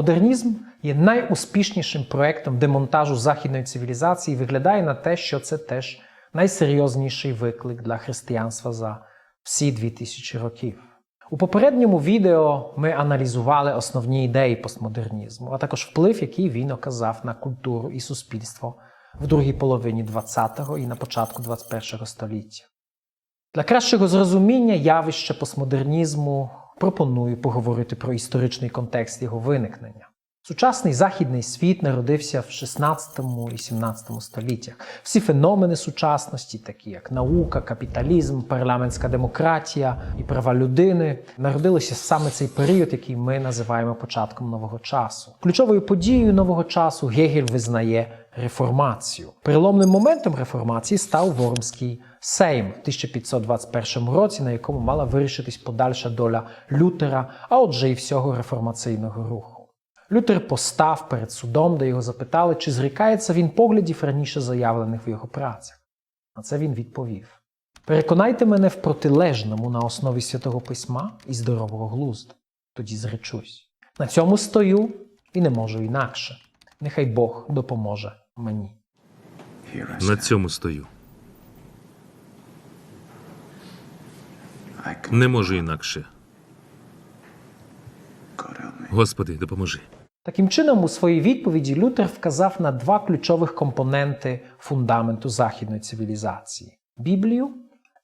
Постмодернізм є найуспішнішим проектом демонтажу західної цивілізації. і Виглядає на те, що це теж найсерйозніший виклик для християнства за всі 2000 років. У попередньому відео ми аналізували основні ідеї постмодернізму, а також вплив, який він оказав на культуру і суспільство в другій половині 20-го і на початку 21-го століття. Для кращого зрозуміння явища постмодернізму пропоную поговорити про історичний контекст його виникнення. Сучасний західний світ народився в 16 і 17 століттях. Всі феномени сучасності, такі як наука, капіталізм, парламентська демократія і права людини, народилися саме цей період, який ми називаємо початком нового часу. Ключовою подією нового часу Гегель визнає реформацію. Переломним моментом реформації став Вормський Сейм в 1521 році, на якому мала вирішитись подальша доля Лютера, а отже, і всього реформаційного руху. Лютер постав перед судом, де його запитали, чи зрікається він поглядів раніше заявлених в його працях. На це він відповів: Переконайте мене в протилежному на основі святого письма і здорового глузду. Тоді зречусь. На цьому стою і не можу інакше. Нехай Бог допоможе мені. На цьому стою. Не можу інакше. Господи, допоможи. Таким чином, у своїй відповіді Лютер вказав на два ключових компоненти фундаменту західної цивілізації: Біблію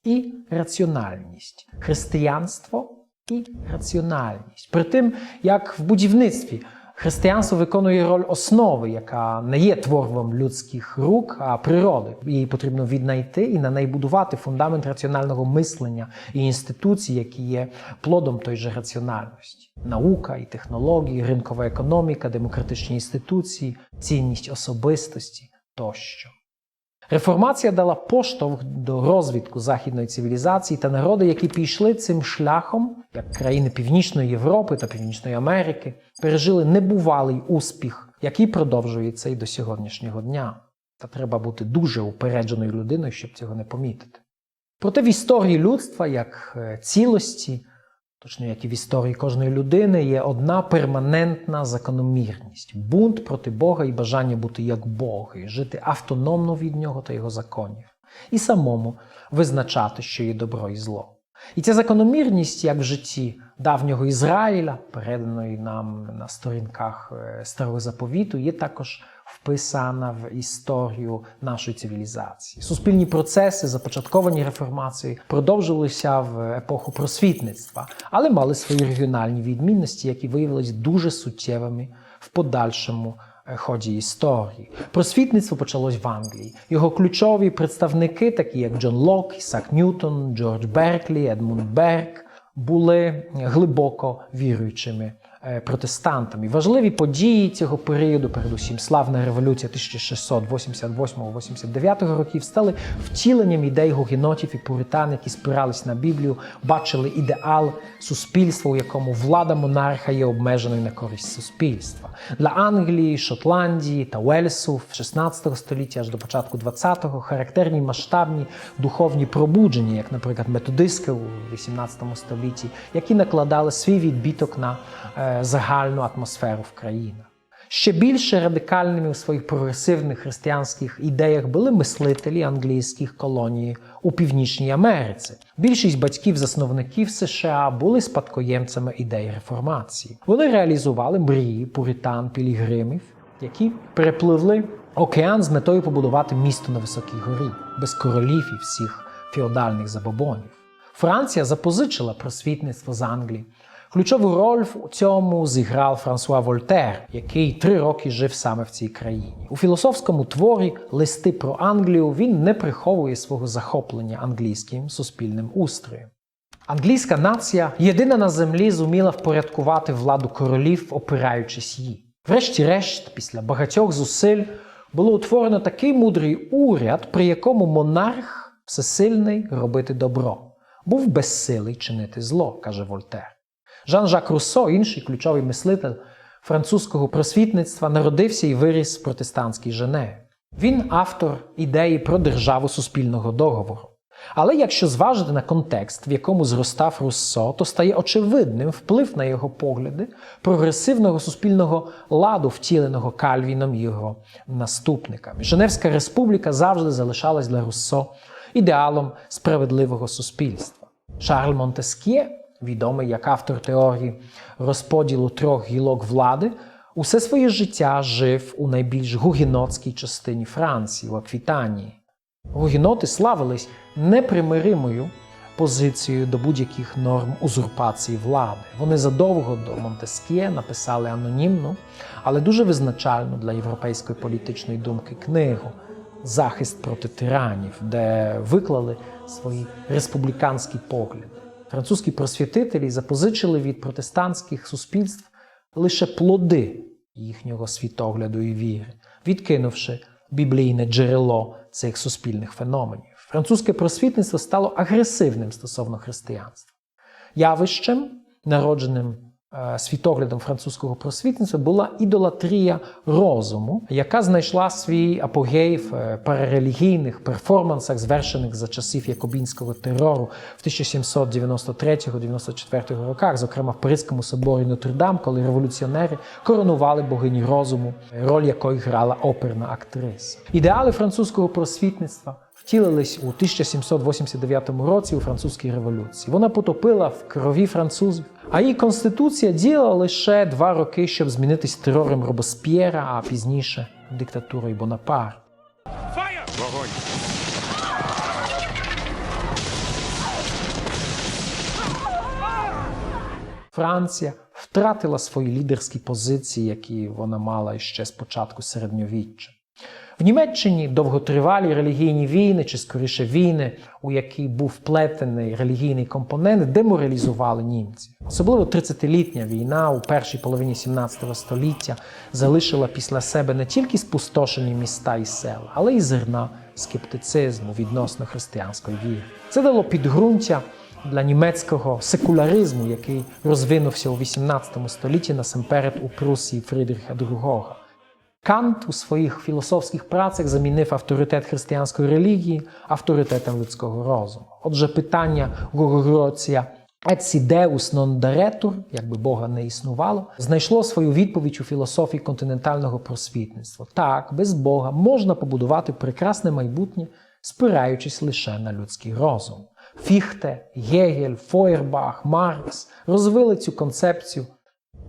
і раціональність, християнство і раціональність. При тим, як в будівництві християнство виконує роль основи, яка не є твором людських рук, а природи. Її потрібно віднайти і на неї будувати фундамент раціонального мислення і інституцій, які є плодом той же раціональності. Наука і технології, ринкова економіка, демократичні інституції, цінність особистості тощо. Реформація дала поштовх до розвитку західної цивілізації та народи, які пішли цим шляхом, як країни Північної Європи та Північної Америки, пережили небувалий успіх, який продовжується і до сьогоднішнього дня. Та треба бути дуже упередженою людиною, щоб цього не помітити. Проте в історії людства, як е, цілості, точно як і в історії кожної людини, є одна перманентна закономірність бунт проти Бога і бажання бути як Бог, і жити автономно від нього та його законів, і самому визначати, що є добро і зло. І ця закономірність, як в житті давнього Ізраїля, переданої нам на сторінках е, Старого Заповіту, є також вписана в історію нашої цивілізації. Суспільні процеси, започатковані реформацією, продовжувалися в епоху просвітництва, але мали свої регіональні відмінності, які виявилися дуже суттєвими в подальшому е, ході історії. Просвітництво почалось в Англії. Його ключові представники, такі як Джон Лок, Ісак Ньютон, Джордж Берклі, Едмунд Берк, були глибоко віруючими протестантами. Важливі події цього періоду, передусім славна революція 1688-89 років, стали втіленням ідей гугенотів і пуритан, які спирались на Біблію, бачили ідеал суспільства, у якому влада монарха є обмеженою на користь суспільства. Для Англії, Шотландії та Уельсу в 16 столітті аж до початку 20-го характерні масштабні духовні пробудження, як, наприклад, методистське у 18 столітті, які накладали свій відбіток на е, загальну атмосферу в країнах. Ще більше радикальними у своїх прогресивних християнських ідеях були мислителі англійських колоній у Північній Америці. Більшість батьків-засновників США були спадкоємцями ідей реформації. Вони реалізували мрії пуритан пілігримів, які перепливли океан з метою побудувати місто на високій горі, без королів і всіх феодальних забобонів. Франція запозичила просвітництво з Англії. Ключову роль в цьому зіграв Франсуа Вольтер, який три роки жив саме в цій країні. У філософському творі Листи про Англію він не приховує свого захоплення англійським суспільним устроєм. Англійська нація єдина на землі зуміла впорядкувати владу королів, опираючись їй. Врешті-решт, після багатьох зусиль, було утворено такий мудрий уряд, при якому монарх всесильний робити добро, був безсилий чинити зло, каже Вольтер. Жан-Жак Руссо, інший ключовий мислитель французького просвітництва, народився і виріс в протестантській Женеві. Він автор ідеї про державу суспільного договору. Але якщо зважити на контекст, в якому зростав Руссо, то стає очевидним вплив на його погляди прогресивного суспільного ладу, втіленого Кальвіном і його наступниками. Женевська республіка завжди залишалась для Руссо ідеалом справедливого суспільства. Шарль Монтескє, відомий як автор теорії розподілу трьох гілок влади, усе своє життя жив у найбільш гугінотській частині Франції, у Аквітанії. Гугіноти славились непримиримою позицією до будь-яких норм узурпації влади. Вони задовго до Монтескє написали анонімну, але дуже визначальну для європейської політичної думки книгу Захист проти тиранів, де виклали свої республіканські погляди. Французькі просвітителі запозичили від протестантських суспільств лише плоди їхнього світогляду і віри, відкинувши біблійне джерело цих суспільних феноменів. Французьке просвітництво стало агресивним стосовно християнства. Явищем, народженим світоглядом французького просвітництва, була ідолатрія розуму, яка знайшла свій апогей в е, парарелігійних перформансах, звершених за часів якобінського терору в 1793-94 роках, зокрема в Паризькому соборі Нотр-Дам, коли революціонери коронували богині розуму, роль якої грала оперна актриса. Ідеали французького просвітництва втілились у 1789 році у французькій революції. Вона потопила в крові французів. А її конституція діяла лише два роки, щоб змінитись терором Робесп'єра, а пізніше диктатурою Бонапарта. Франція втратила свої лідерські позиції, які вона мала ще з початку середньовіччя. В Німеччині довготривалі релігійні війни, чи скоріше війни, у які був вплетений релігійний компонент, деморалізували німців. Особливо 30-літня війна у першій половині 17 століття залишила після себе не тільки спустошені міста і села, але й зерна скептицизму відносно християнської віри. Це дало підґрунтя для німецького секуляризму, який розвинувся у 18 столітті насамперед у Прусії Фрідріха II. Кант у своїх філософських працях замінив авторитет християнської релігії авторитетом людського розуму. Отже, питання Гогороція «Etsi Deus non daretur», якби Бога не існувало, знайшло свою відповідь у філософії континентального просвітництва. Так, без Бога можна побудувати прекрасне майбутнє, спираючись лише на людський розум. Фіхте, Гегель, Фойербах, Маркс розвили цю концепцію.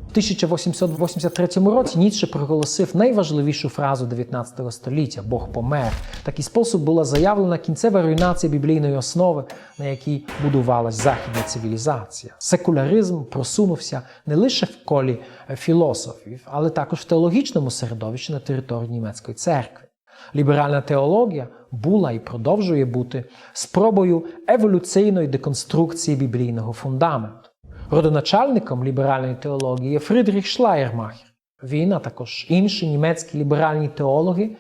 В 1883 році Ніцше проголосив найважливішу фразу 19 століття Бог помер. Такий спосіб була заявлена кінцева руйнація біблійної основи, на якій будувалась західна цивілізація. Секуляризм просунувся не лише в колі філософів, але також в теологічному середовищі на території німецької церкви. Ліберальна теологія була і продовжує бути спробою еволюційної деконструкції біблійного фундаменту. Родоначальником ліберальної теології є Фридріх Шлаєрмахер. Він, а також інші німецькі ліберальні теологи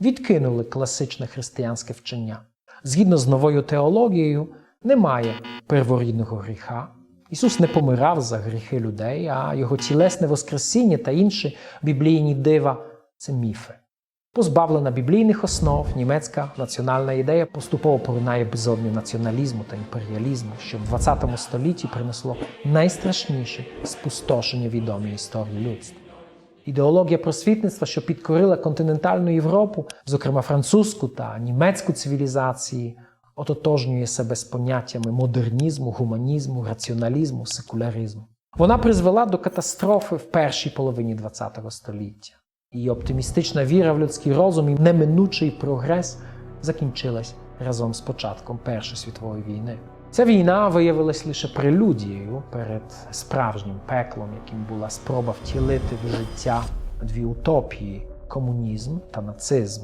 відкинули класичне християнське вчення. Згідно з новою теологією, немає перворідного гріха. Ісус не помирав за гріхи людей, а його тілесне воскресіння та інші біблійні дива це міфи. Позбавлена біблійних основ, німецька національна ідея поступово поринає безодню націоналізму та імперіалізму, що в 20 столітті принесло найстрашніше спустошення відомої історії людства. Ідеологія просвітництва, що підкорила континентальну Європу, зокрема французьку та німецьку цивілізації, ототожнює себе з поняттями модернізму, гуманізму, раціоналізму, секуляризму. Вона призвела до катастрофи в першій половині ХХ століття. Її оптимістична віра в людський розум і неминучий прогрес закінчилась разом з початком Першої світової війни. Ця війна виявилась лише прелюдією перед справжнім пеклом, яким була спроба втілити в життя дві утопії комунізм та нацизм.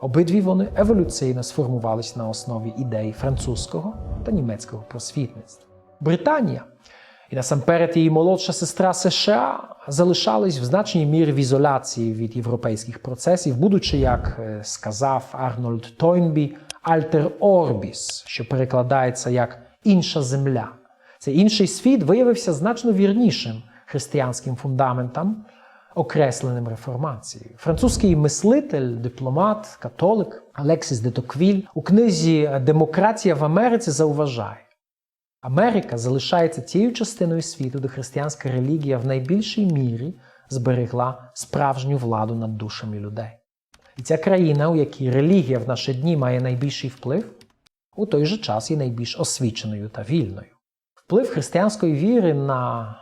Обидві вони еволюційно сформувались на основі ідей французького та німецького просвітництва. Британія і насамперед її молодша сестра США залишались в значній мірі в ізоляції від європейських процесів, будучи, як е, сказав Арнольд Тойнбі, альтер орбіс, що перекладається як інша земля. Цей інший світ виявився значно вірнішим християнським фундаментам, окресленим реформацією. Французький мислитель, дипломат, католик Алексіс де Токвіль у книзі Демократія в Америці зауважає. Америка залишається тією частиною світу, де християнська релігія в найбільшій мірі зберегла справжню владу над душами людей. І ця країна, у якій релігія в наші дні має найбільший вплив, у той же час є найбільш освіченою та вільною. Вплив християнської віри на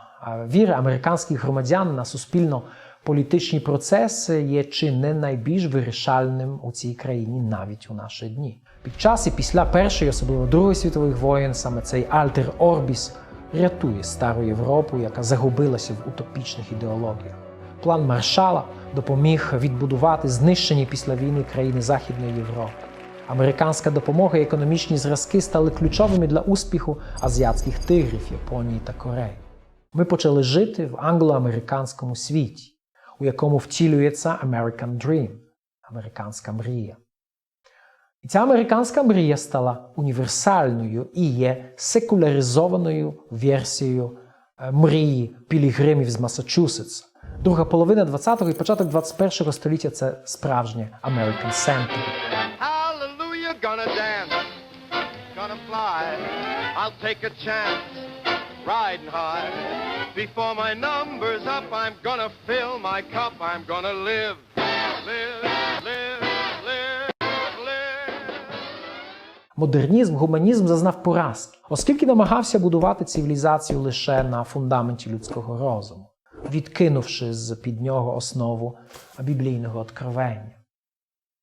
віри американських громадян на суспільно-політичні процеси є чи не найбільш вирішальним у цій країні навіть у наші дні. Під час і після Першої, особливо Другої світових воєн, саме цей Альтер Орбіс рятує стару Європу, яка загубилася в утопічних ідеологіях. План Маршала допоміг відбудувати знищені після війни країни Західної Європи. Американська допомога і економічні зразки стали ключовими для успіху азіатських тигрів Японії та Кореї. Ми почали жити в англо-американському світі, у якому втілюється American Dream американська мрія. Ця американська мрія стала універсальною і є секуляризованою версією е, мрії пілігримів з Масачусетса. Друга половина 20-го і початок 21-го століття це справжнє American Center. Gonna dance, gonna fly. I'll take a chance, riding high. Before my number's up, I'm gonna fill my cup. I'm gonna live, live, live, Модернізм, гуманізм зазнав поразки, оскільки намагався будувати цивілізацію лише на фундаменті людського розуму, відкинувши з під нього основу біблійного откровення.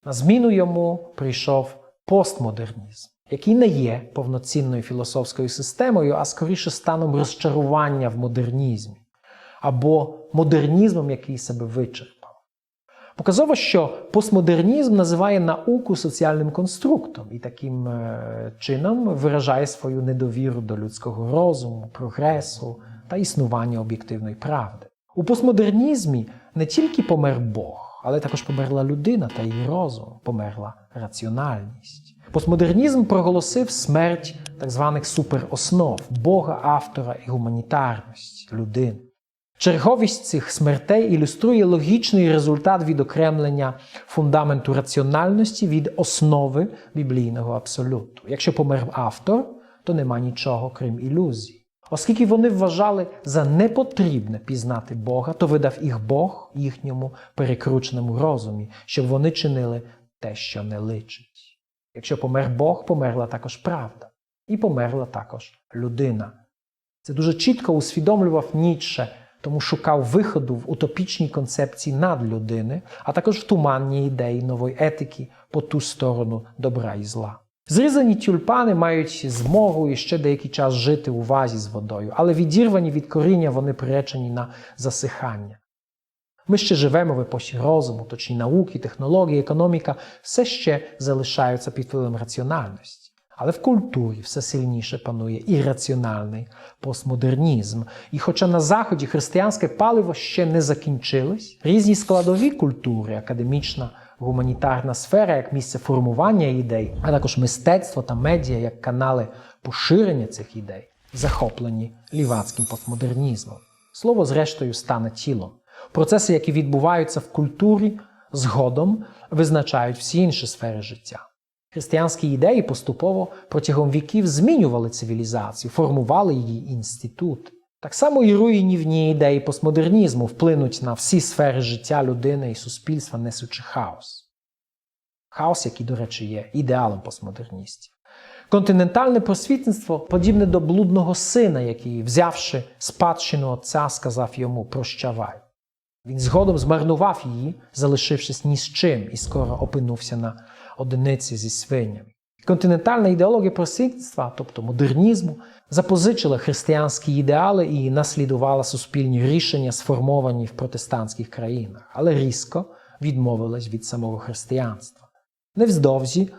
На зміну йому прийшов постмодернізм, який не є повноцінною філософською системою, а скоріше станом розчарування в модернізмі або модернізмом, який себе вичерпав. Показово, що постмодернізм називає науку соціальним конструктом і таким е, чином виражає свою недовіру до людського розуму, прогресу та існування об'єктивної правди. У постмодернізмі не тільки помер Бог, але також померла людина та її розум, померла раціональність. Постмодернізм проголосив смерть так званих супероснов Бога, автора і гуманітарності людини. Черговість цих смертей ілюструє логічний результат відокремлення фундаменту раціональності від основи біблійного абсолюту. Якщо помер автор, то нема нічого крім ілюзій. Оскільки вони вважали за непотрібне пізнати Бога, то видав їх Бог їхньому перекрученому розумі, щоб вони чинили те, що не личить. Якщо помер Бог, померла також правда, і померла також людина. Це дуже чітко усвідомлював Ніцше, тому шукав виходу в утопічній концепції надлюдини, а також в туманній ідеї нової етики по ту сторону добра і зла. Зрізані тюльпани мають змогу і ще деякий час жити у вазі з водою, але відірвані від коріння вони приречені на засихання. Ми ще живемо в епохі розуму, точні науки, технології, економіка все ще залишаються під впливом раціональності. Але в культурі все сильніше панує ірраціональний постмодернізм. І хоча на Заході християнське паливо ще не закінчилось, різні складові культури, академічна, гуманітарна сфера як місце формування ідей, а також мистецтво та медіа як канали поширення цих ідей, захоплені лівацьким постмодернізмом. Слово, зрештою, стане тілом. Процеси, які відбуваються в культурі, згодом визначають всі інші сфери життя. Християнські ідеї поступово протягом віків змінювали цивілізацію, формували її інститут. Так само і руйнівні ідеї постмодернізму вплинуть на всі сфери життя людини і суспільства, несучи хаос. Хаос, який, до речі, є ідеалом постмодерністів. Континентальне просвітництво подібне до блудного сина, який, взявши спадщину отця, сказав йому прощавай. Він згодом змарнував її, залишившись ні з чим, і скоро опинувся на одиниці зі свинями. Континентальна ідеологія просвітництва, тобто модернізму, запозичила християнські ідеали і наслідувала суспільні рішення, сформовані в протестантських країнах, але різко відмовилась від самого християнства. Невздовзі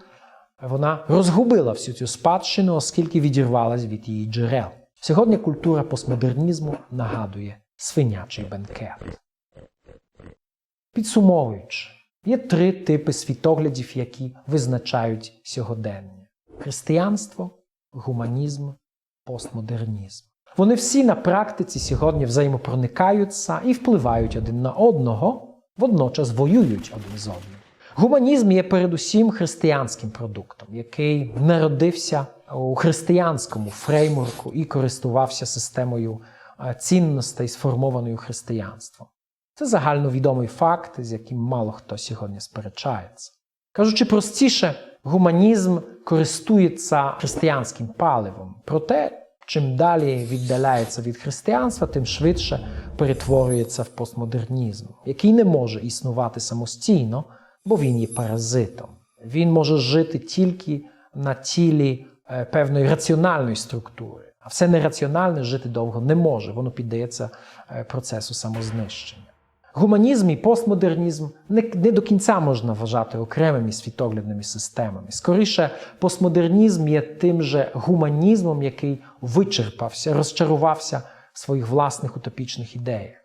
вона розгубила всю цю спадщину, оскільки відірвалась від її джерел. Сьогодні культура постмодернізму нагадує свинячий бенкет. Підсумовуючи, є три типи світоглядів, які визначають сьогодення: християнство, гуманізм, постмодернізм. Вони всі на практиці сьогодні взаємопроникаються і впливають один на одного, водночас воюють один з одним. Гуманізм є передусім християнським продуктом, який народився у християнському фреймворку і користувався системою е, цінностей, сформованою християнством. Це загальновідомий факт, з яким мало хто сьогодні сперечається. Кажучи простіше, гуманізм користується християнським паливом. Проте, чим далі віддаляється від християнства, тим швидше перетворюється в постмодернізм, який не може існувати самостійно, бо він є паразитом. Він може жити тільки на тілі е, певної раціональної структури. А все нераціональне жити довго не може, воно піддається е, процесу самознищення. Гуманізм і постмодернізм не, не до кінця можна вважати окремими світоглядними системами. Скоріше, постмодернізм є тим же гуманізмом, який вичерпався, розчарувався в своїх власних утопічних ідеях.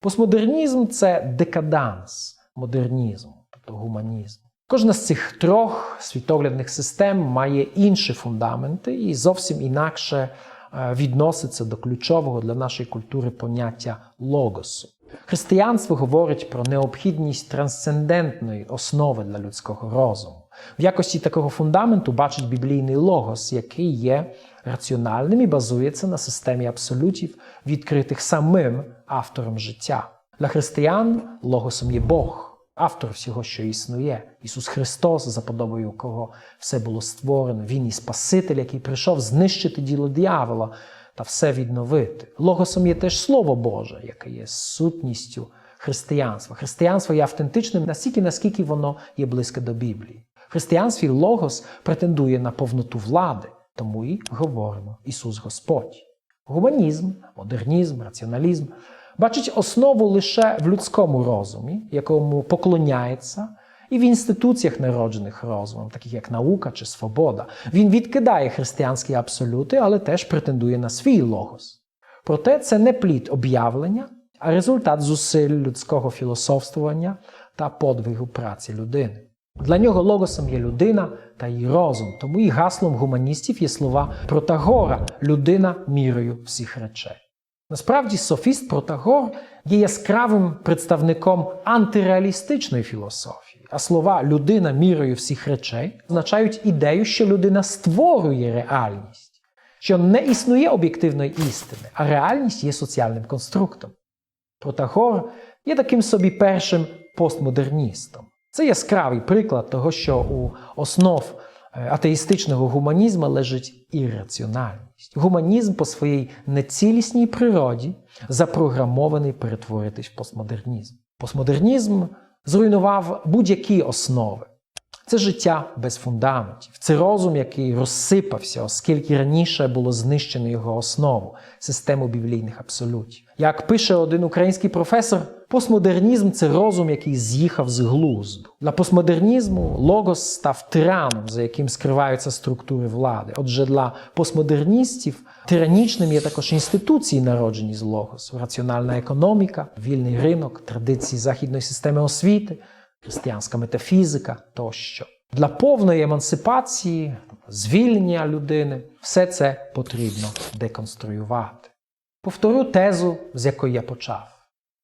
Постмодернізм це декаданс модернізму, тобто гуманізм. Кожна з цих трьох світоглядних систем має інші фундаменти і зовсім інакше е, відноситься до ключового для нашої культури поняття логосу. Християнство говорить про необхідність трансцендентної основи для людського розуму. В якості такого фундаменту бачить біблійний логос, який є раціональним і базується на системі абсолютів, відкритих самим автором життя. Для християн логосом є Бог, автор всього, що існує. Ісус Христос, за подобою якого все було створено. Він і Спаситель, який прийшов знищити діло диявола та все відновити. Логосом є теж Слово Боже, яке є сутністю християнства. Християнство є автентичним настільки, наскільки воно є близьке до Біблії. В християнстві Логос претендує на повноту влади, тому і говоримо Ісус Господь. Гуманізм, модернізм, раціоналізм бачить основу лише в людському розумі, якому поклоняється, і в інституціях, народжених розумом, таких як наука чи свобода. Він відкидає християнські абсолюти, але теж претендує на свій логос. Проте це не плід об'явлення, а результат зусиль людського філософствування та подвигу праці людини. Для нього логосом є людина та її розум, тому і гаслом гуманістів є слова Протагора людина мірою всіх речей. Насправді, софіст Протагор є яскравим представником антиреалістичної філософії, а слова людина мірою всіх речей означають ідею, що людина створює реальність, що не існує об'єктивної істини, а реальність є соціальним конструктом. Протагор є таким собі першим постмодерністом. Це яскравий приклад того, що у основ е, атеїстичного гуманізму лежить ірраціональність. Гуманізм по своїй нецілісній природі запрограмований перетворитись в постмодернізм. Постмодернізм зруйнував будь-які основи. Це життя без фундаментів, це розум, який розсипався, оскільки раніше було знищено його основу систему біблійних абсолютів. Як пише один український професор, постмодернізм це розум, який з'їхав з глузду. Для постмодернізму логос став тираном, за яким скриваються структури влади. Отже, для постмодерністів тиранічним є також інституції, народжені з логосу, раціональна економіка, вільний ринок, традиції західної системи освіти християнська метафізика тощо. Для повної емансипації, звільнення людини, все це потрібно деконструювати. Повторю тезу, з якої я почав.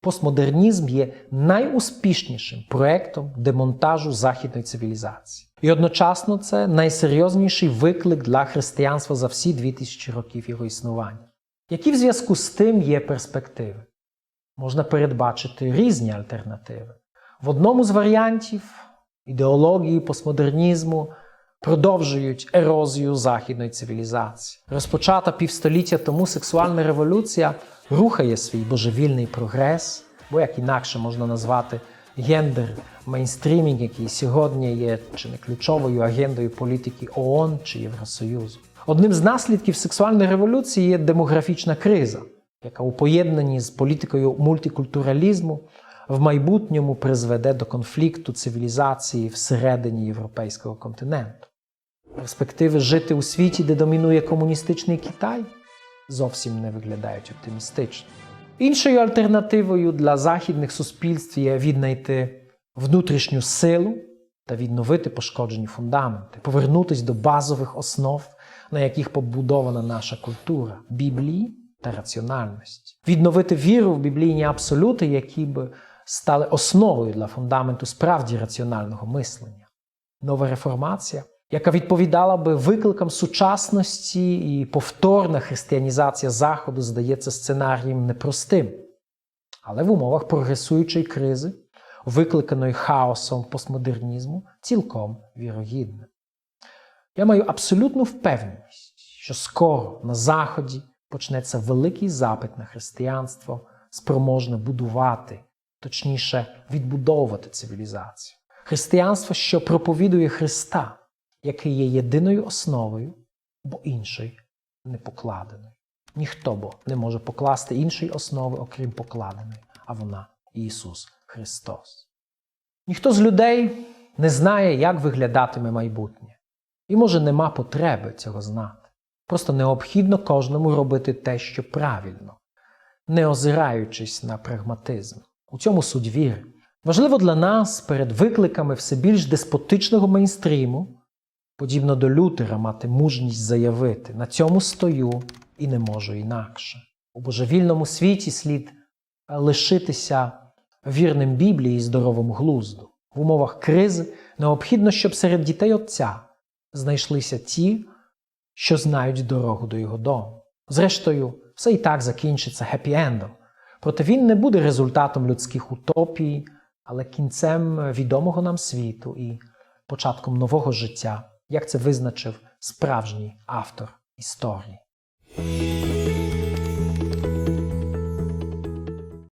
Постмодернізм є найуспішнішим проектом демонтажу західної цивілізації. І одночасно це найсерйозніший виклик для християнства за всі 2000 років його існування. Які в зв'язку з тим є перспективи? Можна передбачити різні альтернативи. В одному з варіантів ідеології постмодернізму продовжують ерозію західної цивілізації. Розпочата півстоліття тому сексуальна революція рухає свій божевільний прогрес, бо як інакше можна назвати гендер мейнстрімінг, який сьогодні є чи не ключовою агендою політики ООН чи Євросоюзу. Одним з наслідків сексуальної революції є демографічна криза, яка у поєднанні з політикою мультикультуралізму в майбутньому призведе до конфлікту цивілізації всередині європейського континенту. Перспективи жити у світі, де домінує комуністичний Китай, зовсім не виглядають оптимістично. Іншою альтернативою для західних суспільств є віднайти внутрішню силу та відновити пошкоджені фундаменти, повернутися до базових основ на яких побудована наша культура Біблії та раціональності. Відновити віру в біблійні абсолюти, які б стали основою для фундаменту справді раціонального мислення. Нова реформація, яка відповідала би викликам сучасності і повторна християнізація Заходу, здається сценарієм непростим. Але в умовах прогресуючої кризи, викликаної хаосом постмодернізму, цілком вірогідне. Я маю абсолютну впевненість, що скоро на Заході почнеться великий запит на християнство, спроможне будувати, точніше, відбудовувати цивілізацію. Християнство, що проповідує Христа, який є єдиною основою, бо іншої не покладеної. Ніхто бо не може покласти іншої основи, окрім покладеної, а вона Ісус Христос. Ніхто з людей не знає, як виглядатиме майбутнє. І, може, нема потреби цього знати. Просто необхідно кожному робити те, що правильно, не озираючись на прагматизм. У цьому суть віри. Важливо для нас перед викликами все більш деспотичного мейнстріму, подібно до Лютера, мати мужність заявити: на цьому стою і не можу інакше. У божевільному світі слід лишитися вірним Біблії і здоровому глузду. В умовах кризи необхідно, щоб серед дітей Отця знайшлися ті, що знають дорогу до його дому. Зрештою, все і так закінчиться хеппі-ендом. Проте він не буде результатом людських утопій, але кінцем відомого нам світу і початком нового життя, як це визначив справжній автор історії.